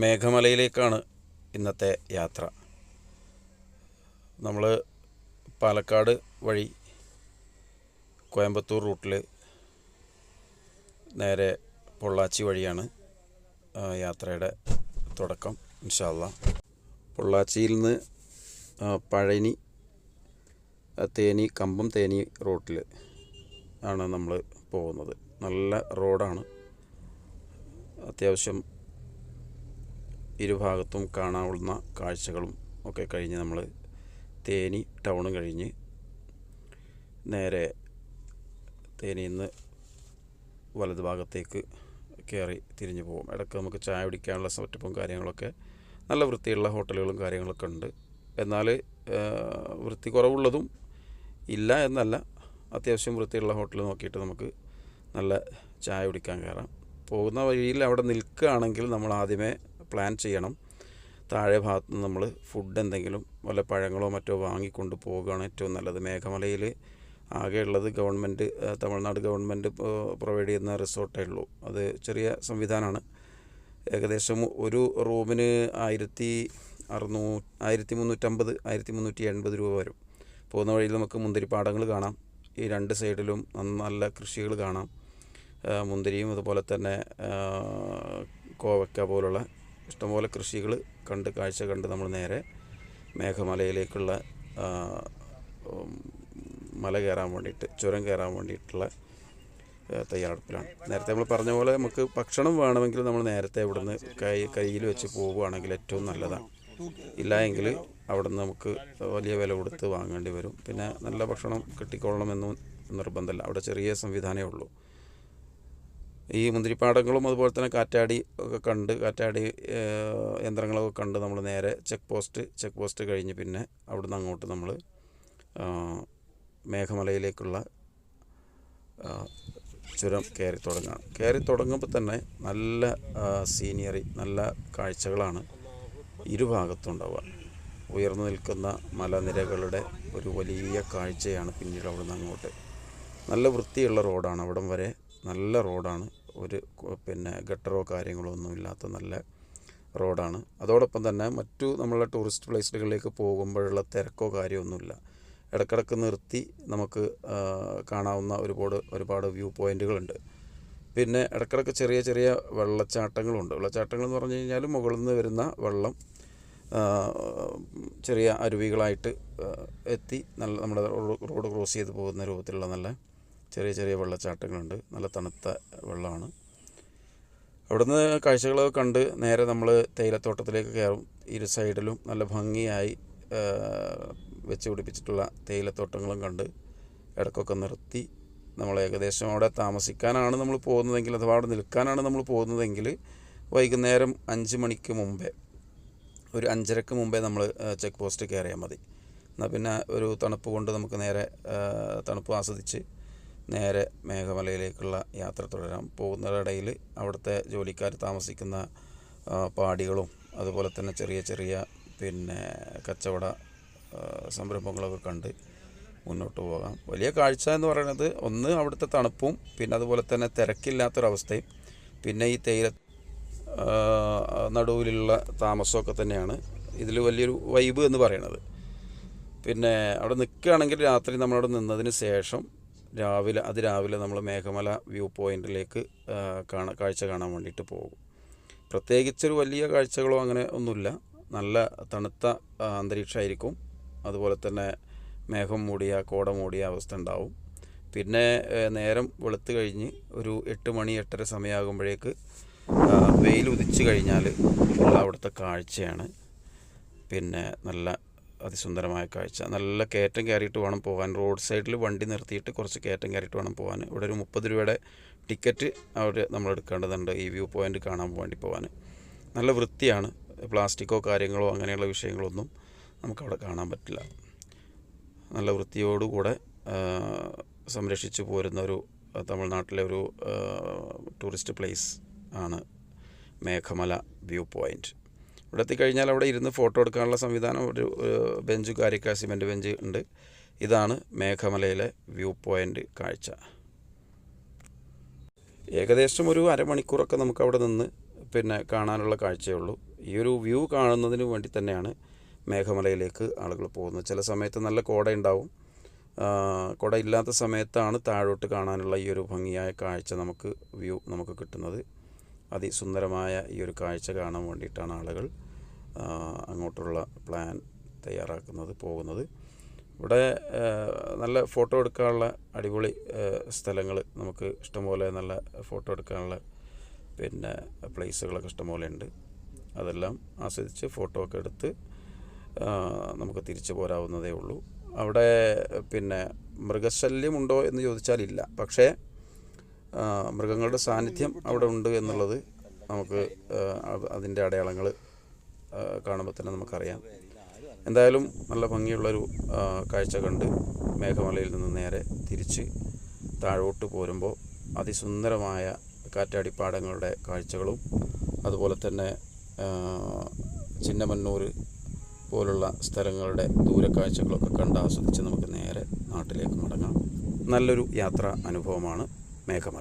മേഘമലയിലേക്കാണ് ഇന്നത്തെ യാത്ര. നമ്മൾ പാലക്കാട് വഴി കോയമ്പത്തൂർ റൂട്ടിൽ നേരെ പൊള്ളാച്ചി വഴിയാണ് യാത്രയുടെ തുടക്കം ഇൻഷാല്ല പൊള്ളാച്ചിയിൽ നിന്ന് പഴനി തേനി കമ്പം തേനി റൂട്ടിൽ ആണ് നമ്മൾ പോകുന്നത്. നല്ല റോഡാണ്. അത്യാവശ്യം ഇരുഭാഗത്തും കാണാവുന്ന കാഴ്ചകളും ഒക്കെ കഴിഞ്ഞ് നമ്മൾ തേനി ടൗൺ കഴിഞ്ഞ് നേരെ തേനിയിൽ നിന്ന് വലത് ഭാഗത്തേക്ക് കയറി തിരിഞ്ഞു പോകും. ഇടയ്ക്ക് നമുക്ക് ചായ പിടിക്കാനുള്ള സെറ്റപ്പും കാര്യങ്ങളൊക്കെ നല്ല വൃത്തിയുള്ള ഹോട്ടലുകളും കാര്യങ്ങളൊക്കെ ഉണ്ട്. എന്നാൽ വൃത്തി കുറവുള്ളതും ഇല്ല എന്നല്ല. അത്യാവശ്യം വൃത്തിയുള്ള ഹോട്ടൽ നോക്കിയിട്ട് നമുക്ക് നല്ല ചായ കുടിക്കാൻ കയറാം. പോകുന്ന വഴിയിൽ അവിടെ നിൽക്കുകയാണെങ്കിൽ നമ്മൾ ആദ്യമേ പ്ലാൻ ചെയ്യണം. താഴെ ഭാഗത്ത് നിന്ന് നമ്മൾ ഫുഡ് എന്തെങ്കിലും വല്ല പഴങ്ങളോ മറ്റോ വാങ്ങിക്കൊണ്ട് പോകുകയാണ് ഏറ്റവും നല്ലത്. മേഘമലയിൽ ആകെയുള്ളത് ഗവൺമെന്റ് തമിഴ്നാട് ഗവൺമെന്റ് പ്രൊവൈഡ് ചെയ്യുന്ന റിസോർട്ടേ ഉള്ളൂ. അത് ചെറിയ സംവിധാനമാണ് ഏകദേശം ഒരു റൂമിന് ആയിരത്തി അറുന്നൂ ആയിരത്തി മുന്നൂറ്റമ്പത് ആയിരത്തി മുന്നൂറ്റി എൺപത് രൂപ വരും. പോകുന്ന വഴിയിൽ നമുക്ക് മുന്തിരിപ്പാടങ്ങൾ കാണാം. ഈ രണ്ട് സൈഡിലും നല്ല കൃഷികൾ കാണാം. മുന്തിരിയും അതുപോലെ തന്നെ കോവക്ക പോലുള്ള ഇഷ്ടംപോലെ കൃഷികൾ കണ്ട് കാഴ്ച കണ്ട് നമ്മൾ നേരെ മേഘമലയിലേക്കുള്ള മല കയറാൻ വേണ്ടിയിട്ട് ചുരം കയറാൻ വേണ്ടിയിട്ടുള്ള തയ്യാറെടുപ്പിലാണ്. നേരത്തെ നമ്മൾ പറഞ്ഞ പോലെ നമുക്ക് ഭക്ഷണം വേണമെങ്കിൽ നമ്മൾ നേരത്തെ ഇവിടുന്ന് കൈ കയ്യിൽ വെച്ച് പോവുകയാണെങ്കിൽ ഏറ്റവും നല്ലതാണ്. ഇല്ല എങ്കിൽ അവിടെ നിന്ന് നമുക്ക് വലിയ വില കൊടുത്ത് വാങ്ങേണ്ടി വരും. പിന്നെ നല്ല ഭക്ഷണം കിട്ടിക്കൊള്ളണമെന്നും നിർബന്ധമല്ല. അവിടെ ചെറിയ സംവിധാനമേ ഉള്ളൂ. ഈ മുന്തിരിപ്പാടങ്ങളും അതുപോലെ തന്നെ കാറ്റാടി ഒക്കെ കണ്ട് കാറ്റാടി യന്ത്രങ്ങളൊക്കെ കണ്ട് നമ്മൾ നേരെ ചെക്ക് പോസ്റ്റ് ചെക്ക് പോസ്റ്റ് കഴിഞ്ഞ് പിന്നെ അവിടുന്ന് അങ്ങോട്ട് നമ്മൾ മേഘമലയിലേക്കുള്ള ചുരം കയറി തുടങ്ങുകയാണ് കയറി തുടങ്ങുമ്പോൾ തന്നെ നല്ല സീനിയറി നല്ല കാഴ്ചകളാണ് ഇരുഭാഗത്തും ഉണ്ടാവുക ഉയർന്നു നിൽക്കുന്ന മലനിരകളുടെ ഒരു വലിയ കാഴ്ചയാണ് പിന്നീട് അവിടുന്ന് അങ്ങോട്ട്. നല്ല വൃത്തിയുള്ള റോഡാണ്. അവിടം വരെ നല്ല റോഡാണ്. ഒരു പിന്നെ ഗട്ടറോ കാര്യങ്ങളോ ഒന്നും ഇല്ലാത്ത നല്ല റോഡാണ്. അതോടൊപ്പം തന്നെ മറ്റു നമ്മളെ ടൂറിസ്റ്റ് പ്ലേസുകളിലേക്ക് പോകുമ്പോഴുള്ള തിരക്കോ കാര്യമൊന്നുമില്ല. ഇടക്കിടക്ക് നിർത്തി നമുക്ക് കാണാവുന്ന ഒരുപാട് ഒരുപാട് വ്യൂ പോയിന്റുകളുണ്ട്. പിന്നെ ഇടക്കിടക്ക് ചെറിയ ചെറിയ വെള്ളച്ചാട്ടങ്ങളുണ്ട്. വെള്ളച്ചാട്ടങ്ങൾ എന്ന് പറഞ്ഞു കഴിഞ്ഞാൽ മുകളിൽ നിന്ന് വരുന്ന വെള്ളം ചെറിയ അരുവികളായിട്ട് എത്തി നല്ല നമ്മുടെ റോഡ് ക്രോസ് ചെയ്ത് പോകുന്ന രൂപത്തിലുള്ള നല്ല ചെറിയ ചെറിയ വെള്ളച്ചാട്ടങ്ങളുണ്ട്. നല്ല തണുത്ത വെള്ളമാണ്. അവിടുന്ന് കാഴ്ചകളൊക്കെ കണ്ട് നേരെ നമ്മൾ തേയിലത്തോട്ടത്തിലേക്ക് കയറും. ഇരു സൈഡിലും നല്ല ഭംഗിയായി വെച്ച് പിടിപ്പിച്ചിട്ടുള്ള തേയിലത്തോട്ടങ്ങളും കണ്ട് ഇടക്കൊക്കെ നിർത്തി നമ്മൾ ഏകദേശം അവിടെ താമസിക്കാനാണ് നമ്മൾ പോകുന്നതെങ്കിൽ അഥവാ അവിടെ നിൽക്കാനാണ് നമ്മൾ പോകുന്നതെങ്കിൽ വൈകുന്നേരം അഞ്ച് മണിക്ക് മുമ്പേ ഒരു അഞ്ചരക്ക് മുമ്പേ നമ്മൾ ചെക്ക് പോസ്റ്റ് കയറിയാൽ മതി. എന്നാൽ പിന്നെ ഒരു തണുപ്പ് കൊണ്ട് നമുക്ക് നേരെ തണുപ്പ് ആസ്വദിച്ച് നേരെ മേഘമലയിലേക്കുള്ള യാത്ര തുടരാം. പോകുന്നതിനിടയിൽ അവിടുത്തെ ജോലിക്കാർ താമസിക്കുന്ന പാടികളും അതുപോലെ തന്നെ ചെറിയ ചെറിയ പിന്നെ കച്ചവട സംരംഭങ്ങളൊക്കെ കണ്ട് മുന്നോട്ട് പോകാം. വലിയ കാഴ്ച എന്ന് പറയുന്നത് ഒന്ന് അവിടുത്തെ തണുപ്പും പിന്നെ അതുപോലെ തന്നെ തിരക്കില്ലാത്തൊരവസ്ഥയും പിന്നെ ഈ തേയില നടുവിലുള്ള താമസമൊക്കെ തന്നെയാണ്. ഇതിൽ വലിയൊരു വൈബ് എന്ന് പറയുന്നത്. പിന്നെ അവിടെ നിൽക്കുകയാണെങ്കിൽ രാത്രി നമ്മളവിടെ നിന്നതിന് ശേഷം രാവിലെ അതിരാവിലെ നമ്മൾ മേഘമല വ്യൂ പോയിന്റിലേക്ക് കാണാൻ കാഴ്ച കാണാൻ വേണ്ടിയിട്ട് പോകും. പ്രത്യേകിച്ചൊരു വലിയ കാഴ്ചകളോ അങ്ങനെ ഒന്നുമില്ല. നല്ല തണുത്ത അന്തരീക്ഷമായിരിക്കും. അതുപോലെ തന്നെ മേഘം മൂടിയ കോട മൂടിയ അവസ്ഥ ഉണ്ടാവും. പിന്നെ നേരം വെളുത്ത് കഴിഞ്ഞ് ഒരു എട്ട് മണി എട്ടര സമയമാകുമ്പോഴേക്ക് വെയിൽ ഉദിച്ചു കഴിഞ്ഞാൽ ഉള്ള അവിടുത്തെ കാഴ്ചയാണ്. പിന്നെ നല്ല അതിസുന്ദരമായ കാഴ്ച. നല്ല കയറ്റം കയറിയിട്ട് വേണം പോകാൻ. റോഡ് സൈഡിൽ വണ്ടി നിർത്തിയിട്ട് കുറച്ച് കയറ്റം കയറിയിട്ട് വേണം പോകാൻ. ഇവിടെ ഒരു മുപ്പത് രൂപയുടെ ടിക്കറ്റ് അവർ നമ്മൾ എടുക്കേണ്ടതുണ്ട് ഈ വ്യൂ പോയിന്റ് കാണാൻ വേണ്ടി പോകാൻ. നല്ല വൃത്തിയാണ്. പ്ലാസ്റ്റിക്കോ കാര്യങ്ങളോ അങ്ങനെയുള്ള വിഷയങ്ങളൊന്നും നമുക്കവിടെ കാണാൻ പറ്റില്ല. നല്ല വൃത്തിയോടുകൂടെ സംരക്ഷിച്ചു പോരുന്ന ഒരു തമിഴ്നാട്ടിലെ ഒരു ടൂറിസ്റ്റ് പ്ലേസ് ആണ് മേഘമല വ്യൂ പോയിന്റ്. ഇവിടെ എത്തിക്കഴിഞ്ഞാൽ അവിടെ ഇരുന്ന് ഫോട്ടോ എടുക്കാനുള്ള സംവിധാനം ഒരു ബെഞ്ച് കാര്യക്ക സിമെന്റ് ബെഞ്ച് ഉണ്ട്. ഇതാണ് മേഘമലയിലെ വ്യൂ പോയിന്റ് കാഴ്ച. ഏകദേശം ഒരു അരമണിക്കൂറൊക്കെ നമുക്ക് അവിടെ നിന്ന് പിന്നെ കാണാനുള്ള കാഴ്ചയുള്ളൂ ഈ ഒരു വ്യൂ കാണുന്നതിന് വേണ്ടി തന്നെയാണ് മേഘമലയിലേക്ക് ആളുകൾ പോകുന്നത്. ചില സമയത്ത് നല്ല കോട ഉണ്ടാവും. കുട ഇല്ലാത്ത സമയത്താണ് താഴോട്ട് കാണാനുള്ള ഈ ഒരു ഭംഗിയായ കാഴ്ച നമുക്ക് വ്യൂ നമുക്ക് കിട്ടുന്നത്. അതിസുന്ദരമായ ഈ ഒരു കാഴ്ച കാണാൻ വേണ്ടിയിട്ടാണ് ആളുകൾ അങ്ങോട്ടുള്ള പ്ലാൻ തയ്യാറാക്കുന്നത് പോകുന്നത്. ഇവിടെ നല്ല ഫോട്ടോ എടുക്കാനുള്ള അടിപൊളി സ്ഥലങ്ങൾ നമുക്ക് ഇഷ്ടംപോലെ നല്ല ഫോട്ടോ എടുക്കാനുള്ള പിന്നെ പ്ലേസുകളൊക്കെ ഇഷ്ടംപോലെ ഉണ്ട്. അതെല്ലാം ആസ്വദിച്ച് ഫോട്ടോ ഒക്കെ എടുത്ത് നമുക്ക് തിരിച്ചു പോരാവുന്നതേ ഉള്ളൂ. അവിടെ പിന്നെ മൃഗശല്യമുണ്ടോ എന്ന് ചോദിച്ചാൽ ഇല്ല പക്ഷേ മൃഗങ്ങളുടെ സാന്നിധ്യം അവിടെ ഉണ്ട് എന്നുള്ളത് നമുക്ക് അതിന്റെ അടയാളങ്ങൾ കാണുമ്പോൾ തന്നെ നമുക്കറിയാം. എന്തായാലും നല്ല ഭംഗിയുള്ളൊരു കാഴ്ച കണ്ട് മേഘമലയിൽ നിന്ന് നേരെ തിരിച്ച് താഴോട്ട് പോരുമ്പോൾ അതിസുന്ദരമായ കാറ്റാടിപ്പാടങ്ങളുടെ കാഴ്ചകളും അതുപോലെ തന്നെ ചിന്നമന്നൂർ പോലുള്ള സ്ഥലങ്ങളുടെ ദൂരക്കാഴ്ചകളൊക്കെ കണ്ട് ആസ്വദിച്ച് നമുക്ക് നേരെ നാട്ടിലേക്ക് മടങ്ങാം. നല്ലൊരു യാത്രാ അനുഭവമാണ് മേഘമല.